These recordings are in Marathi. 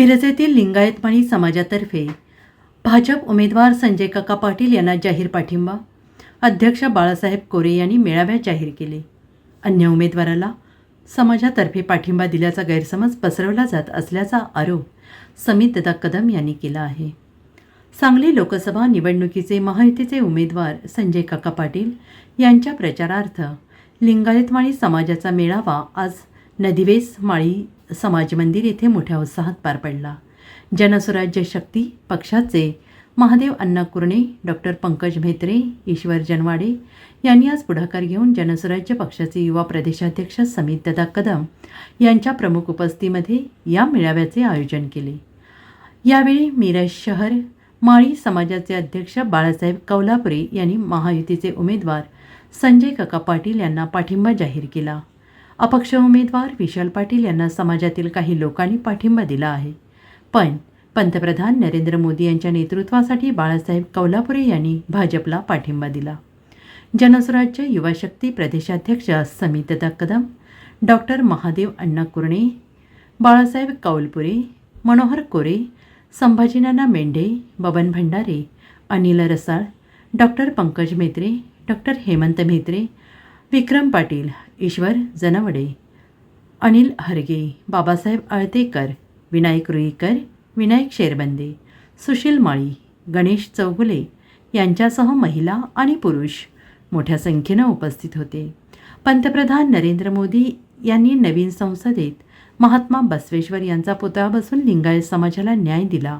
मिरजेतील लिंगायतवाणी समाजातर्फे भाजप उमेदवार संजय काका पाटील यांना जाहीर पाठिंबा. अध्यक्ष बाळासाहेब कोरे यांनी मेळाव्यात जाहीर केले. अन्य उमेदवाराला समाजातर्फे पाठिंबा दिल्याचा गैरसमज पसरवला जात असल्याचा आरोप समितदा कदम यांनी केला आहे. सांगली लोकसभा निवडणुकीचे महायुतीचे उमेदवार संजय काका पाटील यांच्या प्रचारार्थ लिंगायतमाळी समाजाचा मेळावा आज नदिवेस माळी समाज मंदिर येथे मोठ्या उत्साहात पार पडला. जनस्वराज्य शक्ती पक्षाचे महादेव अण्णा कुरणे डॉक्टर पंकज म्हेत्रे ईश्वर जनवाडे यांनी आज पुढाकार घेऊन जनस्वराज्य पक्षाचे युवा प्रदेशाध्यक्ष समित ददा कदम यांच्या प्रमुख उपस्थितीमध्ये या मेळाव्याचे आयोजन केले. यावेळी मिरज शहर माळी समाजाचे अध्यक्ष बाळासाहेब कौलापुरे यांनी महायुतीचे उमेदवार संजय काका पाटील यांना पाठिंबा जाहीर केला. अपक्ष उमेदवार विशाल पाटील यांना समाजातील काही लोकांनी पाठिंबा दिला आहे. पण पंतप्रधान नरेंद्र मोदी यांच्या नेतृत्वासाठी बाळासाहेब कौलापुरे यांनी भाजपला पाठिंबा दिला. जनस्वराज्य युवा शक्ती प्रदेशाध्यक्ष Samitda Kadam doctor Mahadev Anna Kurane Balasaheb Kaulpure Manohar Kore Sambhajinana Mendhe Baban Bhandare Anil Rasal doctor Pankaj Mhetre doctor Hemant Mhetre Vikram Patil Ishwar Janwade Anil Harge Babasaheb Altekar Vinayak Ruikar Vinayak Sherbande Sushil Mali Ganesh Chougule यांच्यासह महिला आणि पुरुष मोठ्या संख्येनं उपस्थित होते. पंतप्रधान नरेंद्र मोदी यांनी नवीन संसदेत महात्मा बसवेश्वर यांचा पुतळा बसून लिंगायत समाजाला न्याय दिला.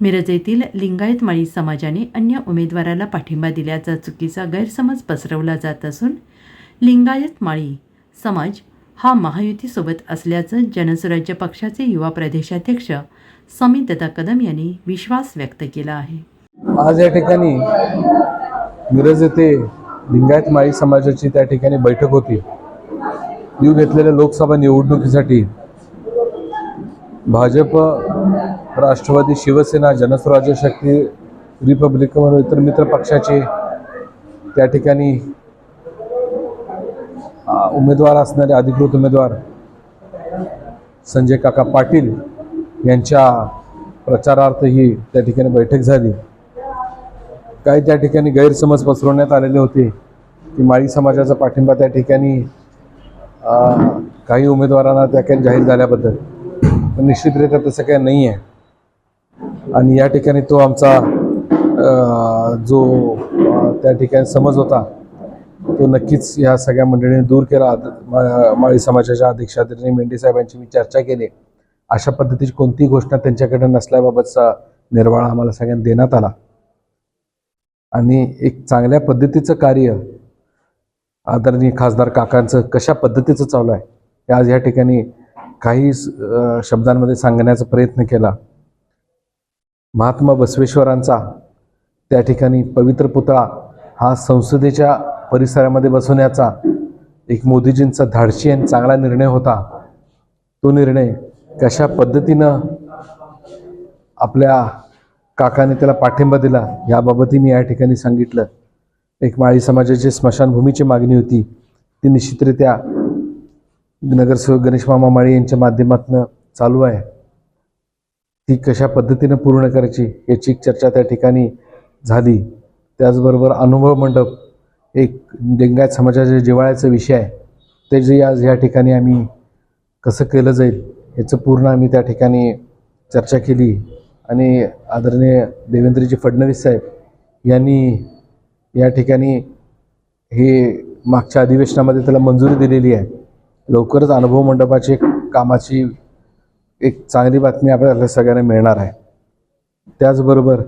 मिरज येथील लिंगायत माळी समाजाने अन्य उमेदवाराला पाठिंबा दिल्याचा चुकीचा गैरसमज पसरवला जात असून लिंगायत माळी. समाज हा महायुतीसोबत असल्याचं जनसुराज्य पक्षाचे युवा प्रदेशाध्यक्ष समी दत्ता कदम यांनी विश्वास व्यक्त केला आहे. आज या ठिकाणी मिरज येथे लिंगायत माळी समाजाची त्या ठिकाणी बैठक होती. येऊ घेतलेल्या लोकसभा निवडणुकीसाठी भाजप राष्ट्रवादी शिवसेना जनस्वराज्य शक्ती रिपब्लिकन इतर मित्र पक्षाचे त्या ठिकाणी उमेदवार असणारे अधिकृत उमेदवार संजय काका पाटील यांच्या प्रचारार्थ ही त्या ठिकाणी बैठक झाली. काही त्या ठिकाणी गैरसमज पसरवण्यात आलेले होते. की माळी समाजाचा पाठिंबा त्या ठिकाणी काही उमेदवारांना त्या ठिकाणी जाहीर झाल्याबद्दल. पण निश्चितरित्या तसं काही नाही आहे. आणि या ठिकाणी तो आमचा जो त्या ठिकाणी समज होता तो नक्कीच या सगळ्या मंडळींनी दूर केला. माळी समाजाच्या अध्यक्ष आदरणीय मेंढे साहेबांची मी चर्चा केली. अशा पद्धतीची कोणतीही घोषणा त्यांच्याकडे नसल्याबाबतचा निर्वाळा आम्हाला सगळ्यांना देण्यात आला. आणि एक चांगल्या पद्धतीचं कार्य आदरणीय खासदार काकांचं कशा पद्धतीचं चालू आहे हे आज या ठिकाणी काही शब्दांमध्ये सांगण्याचा प्रयत्न केला. महात्मा बसवेश्वरांचा त्या ठिकाणी पवित्र पुतळा हा संसदेच्या परिसरामध्ये बसवण्याचा एक मोदीजींचा धाडशी आणि चांगला निर्णय होता. तो निर्णय कशा पद्धतीनं आपल्या काकाने त्याला पाठिंबा दिला याबाबतही मी या ठिकाणी सांगितलं. एक माळी समाजाची स्मशानभूमीची मागणी होती. ती निश्चितरित्या नगरसेवक गणेश मामा माळी यांच्या माध्यमातून चालू आहे. ती कशा पद्धतीनं पूर्ण करायची याची एक चर्चा त्या ठिकाणी झाली. त्याचबरोबर अनुभव मंडप एक लिंगायत समाजाच्या जिव्हाळ्याचा विषय आहे. ते जे आज या ठिकाणी आम्ही कसं केलं जाईल याचं पूर्ण आम्ही त्या ठिकाणी चर्चा केली. आणि आदरणीय देवेंद्रजी फडणवीस साहेब यांनी या ठिकाणी हे मागच्या अधिवेशनामध्ये त्याला मंजुरी दिलेली आहे. लवकरच अनुभव मंडपाची कामाची एक चांगली बातमी आपल्याला सगळ्यांना मिळणार आहे. त्याचबरोबर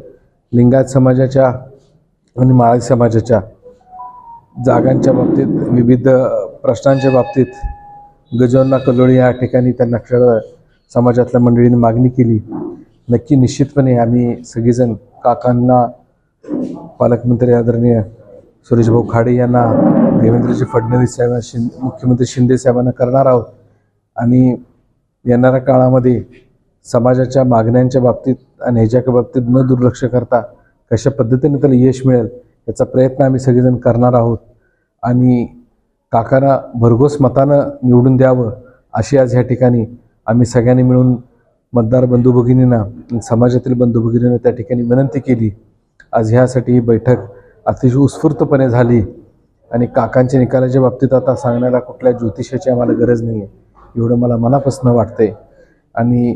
लिंगायत समाजाच्या आणि माळी समाजाच्या जागांच्या बाबतीत विविध प्रश्नांच्या बाबतीत गजवन्ना कलोळी या ठिकाणी त्यांना खेळ समाजातल्या मंडळींनी मागणी केली. नक्की निश्चितपणे आम्ही सगळेजण काकांना पालकमंत्री आदरणीय सुरेशभाऊ खाडे यांना देवेंद्रजी फडणवीस साहेबांना शिं मुख्यमंत्री शिंदे साहेबांना करणार आहोत. आणि येणाऱ्या काळामध्ये समाजाच्या मागण्यांच्या बाबतीत आणि ह्याच्या बाबतीत न दुर्लक्ष करता कशा पद्धतीने त्याला यश मिळेल याचा प्रयत्न आम्ही सगळेजण करणार आहोत. आणि काकांना भरघोस मतानं निवडून द्यावं अशी आज ह्या ठिकाणी आम्ही सगळ्यांनी मिळून मतदार बंधू भगिनींना समाजातील बंधू भगिनींना त्या ठिकाणी विनंती केली. आज ह्यासाठी ही बैठक अतिशय उत्स्फूर्तपणे झाली आणि काकांच्या निकालाच्या बाबतीत आता सांगण्याला कुठल्या ज्योतिषाची आम्हाला गरज नाही आहे एवढं मला मनापासून वाटतंय. आणि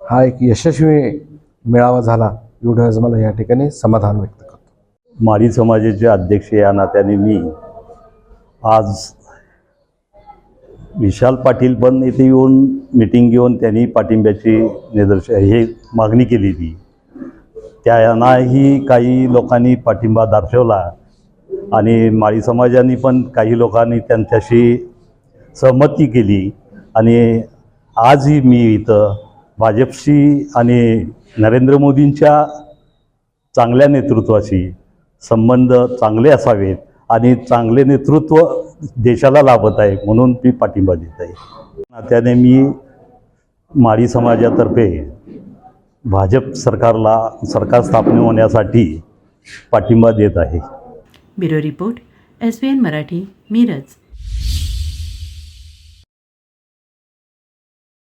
हा एक यशस्वी मेळावा झाला एवढं आज मला या ठिकाणी समाधान व्यक्त माळी समाजाचे अध्यक्ष या नात्याने मी आज विशाल पाटील पण इथे येऊन मिटिंग घेऊन त्यांनी पाठिंब्याची निदर्श हे मागणी केली ती. त्यांनाही काही लोकांनी पाठिंबा दर्शवला आणि माळी समाजाने पण काही लोकांनी त्यांच्याशी सहमती केली आणि आजही मी इथं भाजपशी आणि नरेंद्र मोदींच्या चांगल्या नेतृत्वाशी संबंध चांगले असावेत आणि चांगले नेतृत्व देशाला लाभत आहे म्हणून मी पाठिंबा देत आहे. नात्याने मी माळी समाजातर्फे भाजप सरकारला सरकार स्थापने होण्यासाठी पाठिंबा देत आहे. Bureau report S B N Marathi Miraj.